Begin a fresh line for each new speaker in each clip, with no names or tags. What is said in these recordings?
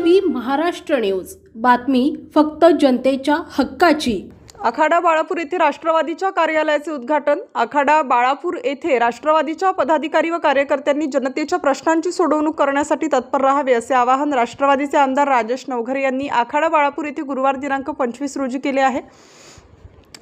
V Maharashtra news. बातमी फक्त जनतेच्या हक्काची.
आखाडा बाळापूर येथे राष्ट्रवादीच्या कार्यालयाचे उद्घाटन. आखाडा बाळापूर येथे राष्ट्रवादीच्या पदाधिकारी व कार्यकर्त्यांनी जनतेच्या प्रश्नांची सोडवणूक करण्यासाठी तत्पर राहावे असे आवाहन राष्ट्रवादीचे आमदार राजेश नवघरे यांनी आखाडा बाळापूर येथे गुरुवार दिनांक पंचवीस रोजी केले आहे.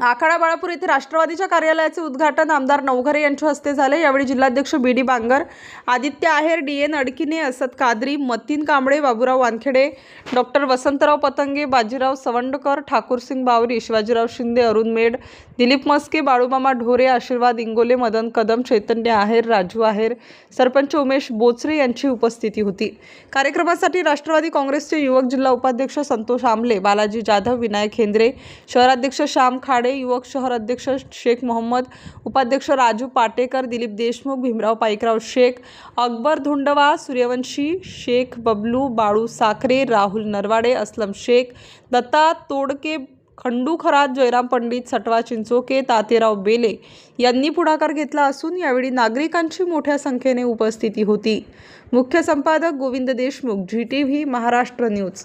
आखाडा बाळापूर येथे राष्ट्रवादीच्या कार्यालयाचे उद्घाटन आमदार नवघरे यांच्या हस्ते झाले. यावेळी जिल्हाध्यक्ष B D Bangar Aditya Aher D N Adkine Asad Kadri Matin Kamble Baburao Wankhede doctor Vasantrao Patange Bajirao Savandkar Thakursing Bawari Shivajirao Shinde Arun Med Dilip Maske Balumama Dhore आशीर्वाद इंगोले मदन कदम चैतन्य आहेर राजू आहेर सरपंच उमेश बोचरे यांची उपस्थिती होती. कार्यक्रमासाठी राष्ट्रवादी काँग्रेसचे युवक जिल्हा उपाध्यक्ष संतोष आमले बालाजी जाधव विनायक हेंद्रे शहराध्यक्ष श्याम खाडे युवक शहर अध्यक्ष शेख मोहम्मद उपाध्यक्ष राजू पाटेकर दिलीप देशमुख भीमराव पाईकराव शेख अकबर धुंडवा सूर्यवंशी शेख बबलू बाळू साखरे राहुल नरवाडे असलम शेख दत्ता तोडके खंडू खरात जयराम पंडित सटवा चिंचोके तातेराव बेले यांनी पुढाकार घेतला असून यावेळी नागरिकांची मोठ्या संख्येने उपस्थिती होती. मुख्य संपादक Govind Deshmukh G T V Maharashtra news